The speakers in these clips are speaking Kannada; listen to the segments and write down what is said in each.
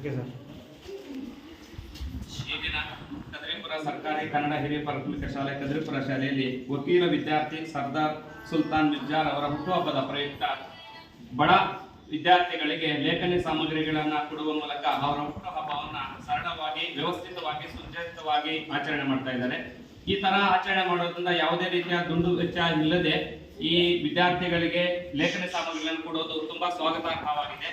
Okay sir. ಈ ದಿನ ಕದ್ರಿಪುರ ಸರ್ಕಾರಿ ಕನ್ನಡ ಹಿರಿಯ ಪ್ರಾಥಮಿಕ ಶಾಲೆ ಕದ್ರಿಪುರ ಶಾಲೆಯಲ್ಲಿ ವಕೀಲ ವಿದ್ಯಾರ್ಥಿ ಸರ್ದಾರ್ ಸುಲ್ತಾನ್ ಮಿರ್ಜಾರ್ ಅವರ ಹುಟ್ಟುಹಬ್ಬದ ಪ್ರಯುಕ್ತ ಬಡ ವಿದ್ಯಾರ್ಥಿಗಳಿಗೆ ಲೇಖನಿ ಸಾಮಗ್ರಿಗಳನ್ನು ಕೊಡುವ ಮೂಲಕ ಅವರ ಹುಟ್ಟುಹಬ್ಬವನ್ನು ಸರಳವಾಗಿ, ವ್ಯವಸ್ಥಿತವಾಗಿ, ಸುಸಜ್ಜಿತವಾಗಿ ಆಚರಣೆ ಮಾಡ್ತಾ ಇದ್ದಾರೆ. ಈ ತರ ಆಚರಣೆ ಮಾಡೋದ್ರಿಂದ ಯಾವುದೇ ರೀತಿಯ ದುಂಡು ವೆಚ್ಚ ಇಲ್ಲದೆ ಈ ವಿದ್ಯಾರ್ಥಿಗಳಿಗೆ ಲೇಖನಿ ಸಾಮಗ್ರಿಗಳನ್ನು ಕೊಡೋದು ತುಂಬಾ ಸ್ವಾಗತಾರ್ಹವಾಗಿದೆ.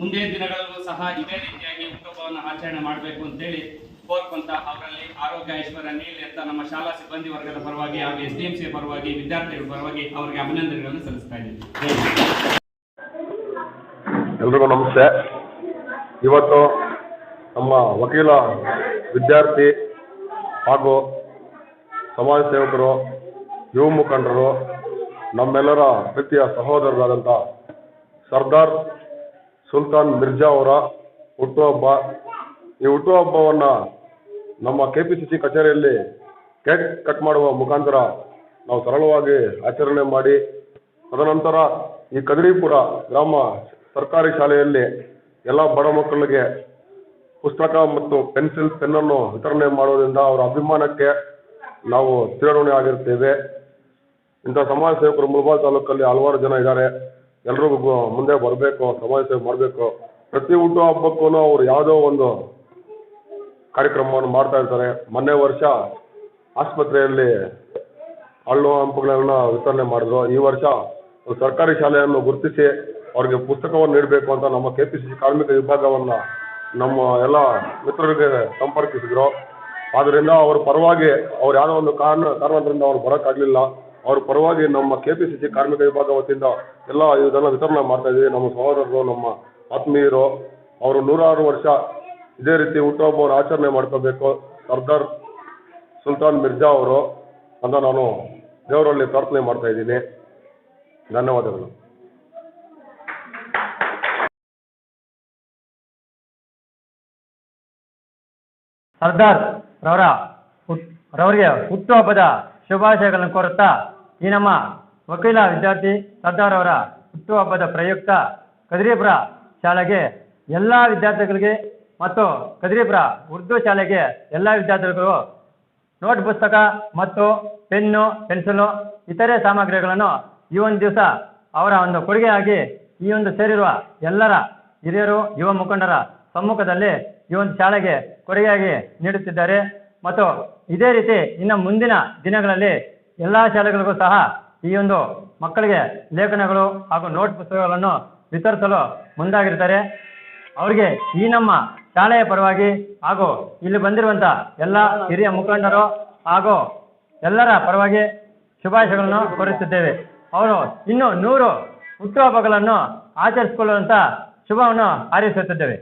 ಮುಂದಿನ ದಿನಗಳಲ್ಲೂ ಸಹ ಇದೇ ರೀತಿಯಾಗಿ ಉತ್ಸವವನ್ನು ಆಚರಣೆ ಮಾಡಬೇಕು ಅಂತೇಳಿ ಕೋರ್ಕೊಂತ ಅವರಲ್ಲಿ ಆರೋಗ್ಯ ಐಶ್ವರ್ಯ ನೀಲಿ ಅಂತ ನಮ್ಮ ಶಾಲಾ ಸಿಬ್ಬಂದಿ ವರ್ಗದ ಪರವಾಗಿ ಹಾಗೂ ಎಸ್ ಡಿ ಎಂ ಸಿ ಪರವಾಗಿ ವಿದ್ಯಾರ್ಥಿಗಳ ಪರವಾಗಿ ಅವರಿಗೆ ಅಭಿನಂದನೆಗಳನ್ನು ಸಲ್ಲಿಸ್ತಾ ಇದ್ದೀನಿ. ಎಲ್ರಿಗೂ ನಮಸ್ತೆ. ಇವತ್ತು ನಮ್ಮ ವಕೀಲ, ವಿದ್ಯಾರ್ಥಿ ಹಾಗೂ ಸಮಾಜ ಸೇವಕರು, ಯುವ ಮುಖಂಡರು, ನಮ್ಮೆಲ್ಲರ ಪ್ರೀತಿಯ ಸಹೋದರರಾದಂಥ ಸರ್ದಾರ್ ಸುಲ್ತಾನ್ ಮಿರ್ಜಾ ಅವರ ಹುಟ್ಟುಹಬ್ಬ. ಈ ಹುಟ್ಟುಹಬ್ಬವನ್ನು ನಮ್ಮ ಕೆ ಪಿ ಸಿ ಸಿ ಕಚೇರಿಯಲ್ಲಿ ಕೇಕ್ ಕಟ್ ಮಾಡುವ ಮುಖಾಂತರ ನಾವು ಸರಳವಾಗಿ ಆಚರಣೆ ಮಾಡಿ, ತದನಂತರ ಈ ಕದರಿಪುರ ಗ್ರಾಮ ಸರ್ಕಾರಿ ಶಾಲೆಯಲ್ಲಿ ಎಲ್ಲ ಬಡ ಮಕ್ಕಳಿಗೆ ಪುಸ್ತಕ ಮತ್ತು ಪೆನ್ಸಿಲ್, ಪೆನ್ನನ್ನು ವಿತರಣೆ ಮಾಡೋದ್ರಿಂದ ಅವರ ಅಭಿಮಾನಕ್ಕೆ ನಾವು ಚಿರಋಣಿ ಆಗಿರ್ತೇವೆ. ಇಂಥ ಸಮಾಜ ಸೇವಕರು ಮುಳಬಾಲ್ ತಾಲೂಕಲ್ಲಿ ಹಲವಾರು ಜನ ಇದ್ದಾರೆ. ಎಲ್ಲರೂ ಮುಂದೆ ಬರಬೇಕು, ಸಮಾಜ ಸೇವೆ ಮಾಡಬೇಕು. ಪ್ರತಿ ಹುಟ್ಟು ಹಬ್ಬಕ್ಕೂ ಅವರು ಯಾವುದೋ ಒಂದು ಕಾರ್ಯಕ್ರಮವನ್ನು ಮಾಡ್ತಾ ಇರ್ತಾರೆ. ಮೊನ್ನೆ ವರ್ಷ ಆಸ್ಪತ್ರೆಯಲ್ಲಿ ಹಣ್ಣು ಹಂಪುಗಳನ್ನ ವಿತರಣೆ ಮಾಡಿದ್ರು. ಈ ವರ್ಷ ಸರ್ಕಾರಿ ಶಾಲೆಯನ್ನು ಗುರುತಿಸಿ ಅವ್ರಿಗೆ ಪುಸ್ತಕವನ್ನು ನೀಡಬೇಕು ಅಂತ ನಮ್ಮ ಕೆ ಪಿ ಸಿ ಸಿ ಕಾರ್ಮಿಕ ವಿಭಾಗವನ್ನು ನಮ್ಮ ಎಲ್ಲ ಮಿತ್ರರಿಗೆ ಸಂಪರ್ಕಿಸಿದ್ರು. ಆದ್ದರಿಂದ ಅವ್ರ ಪರವಾಗಿ ಅವ್ರು ಯಾವುದೋ ಒಂದು ಕಾರಣ ಕಾರಣದಿಂದ ಅವ್ರು ಬರೋಕ್ಕಾಗಲಿಲ್ಲ. ಅವ್ರ ಪರವಾಗಿ ನಮ್ಮ ಕೆ ಪಿ ಸಿ ಸಿ ಕಾರ್ಮಿಕ ವಿಭಾಗ ವತಿಯಿಂದ ಎಲ್ಲ ಇದನ್ನ ವಿತರಣೆ ಮಾಡ್ತಾ ಇದೀವಿ. ನಮ್ಮ ಸಹೋದರರು, ನಮ್ಮ ಆತ್ಮೀಯರು, ಅವರು ನೂರಾರು ವರ್ಷ ಇದೇ ರೀತಿ ಹುಟ್ಟುಹಬ್ಬವನ್ನು ಆಚರಣೆ ಮಾಡ್ಕೋಬೇಕು. ಸರ್ದಾರ್ ಸುಲ್ತಾನ್ ಮಿರ್ಜಾ ಅವರು ಅಂತ ನಾನು ದೇವರಲ್ಲಿ ಪ್ರಾರ್ಥನೆ ಮಾಡ್ತಾ ಇದ್ದೀನಿ. ಧನ್ಯವಾದಗಳು. ಸರ್ದಾರ್ ರವರ ರವರಿಗೆ ಹುಟ್ಟುಹಬ್ಬದ ಶುಭಾಶಯಗಳನ್ನು ಕೋರುತ್ತಾ ಈ ನಮ್ಮ ವಕೀಲ ವಿದ್ಯಾರ್ಥಿ ಸರ್ದಾರ್ ಅವರ ಹುಟ್ಟುಹಬ್ಬದ ಪ್ರಯುಕ್ತ ಕದ್ರೀಪುರ ಶಾಲೆಗೆ ಎಲ್ಲ ವಿದ್ಯಾರ್ಥಿಗಳಿಗೆ ಮತ್ತು ಕದ್ರೀಪುರ ಉರ್ದು ಶಾಲೆಗೆ ಎಲ್ಲ ವಿದ್ಯಾರ್ಥಿಗಳು ನೋಟ್ ಪುಸ್ತಕ ಮತ್ತು ಪೆನ್ನು, ಪೆನ್ಸಿಲು, ಇತರೆ ಸಾಮಗ್ರಿಗಳನ್ನು ಈ ಒಂದು ದಿವಸ ಅವರ ಒಂದು ಕೊಡುಗೆಯಾಗಿ ಈ ಒಂದು ಸೇರಿರುವ ಎಲ್ಲರ ಹಿರಿಯರು, ಯುವ ಮುಖಂಡರ ಸಮ್ಮುಖದಲ್ಲಿ ಈ ಒಂದು ಶಾಲೆಗೆ ಕೊಡುಗೆಯಾಗಿ ನೀಡುತ್ತಿದ್ದಾರೆ. ಮತ್ತು ಇದೇ ರೀತಿ ಇನ್ನು ಮುಂದಿನ ದಿನಗಳಲ್ಲಿ ಎಲ್ಲ ಶಾಲೆಗಳಿಗೂ ಸಹ ಈ ಒಂದು ಮಕ್ಕಳಿಗೆ ಲೇಖನಗಳು ಹಾಗೂ ನೋಟ್ ಪುಸ್ತಕಗಳನ್ನು ವಿತರಿಸಲು ಮುಂದಾಗಿರ್ತಾರೆ. ಅವರಿಗೆ ಈ ನಮ್ಮ ಶಾಲೆಯ ಪರವಾಗಿ ಹಾಗೂ ಇಲ್ಲಿ ಬಂದಿರುವಂಥ ಎಲ್ಲ ಹಿರಿಯ ಮುಖಂಡರು ಹಾಗೂ ಎಲ್ಲರ ಪರವಾಗಿ ಶುಭಾಶಯಗಳನ್ನು ಕೋರಿಸುತ್ತಿದ್ದೇವೆ ಅವರು ಇನ್ನೂ ನೂರು ಹುಟ್ಟುಹಬ್ಬಗಳನ್ನು ಆಚರಿಸಿಕೊಳ್ಳುವಂಥ ಶುಭವನ್ನು ಹಾರೈಸುತ್ತಿದ್ದೇವೆ.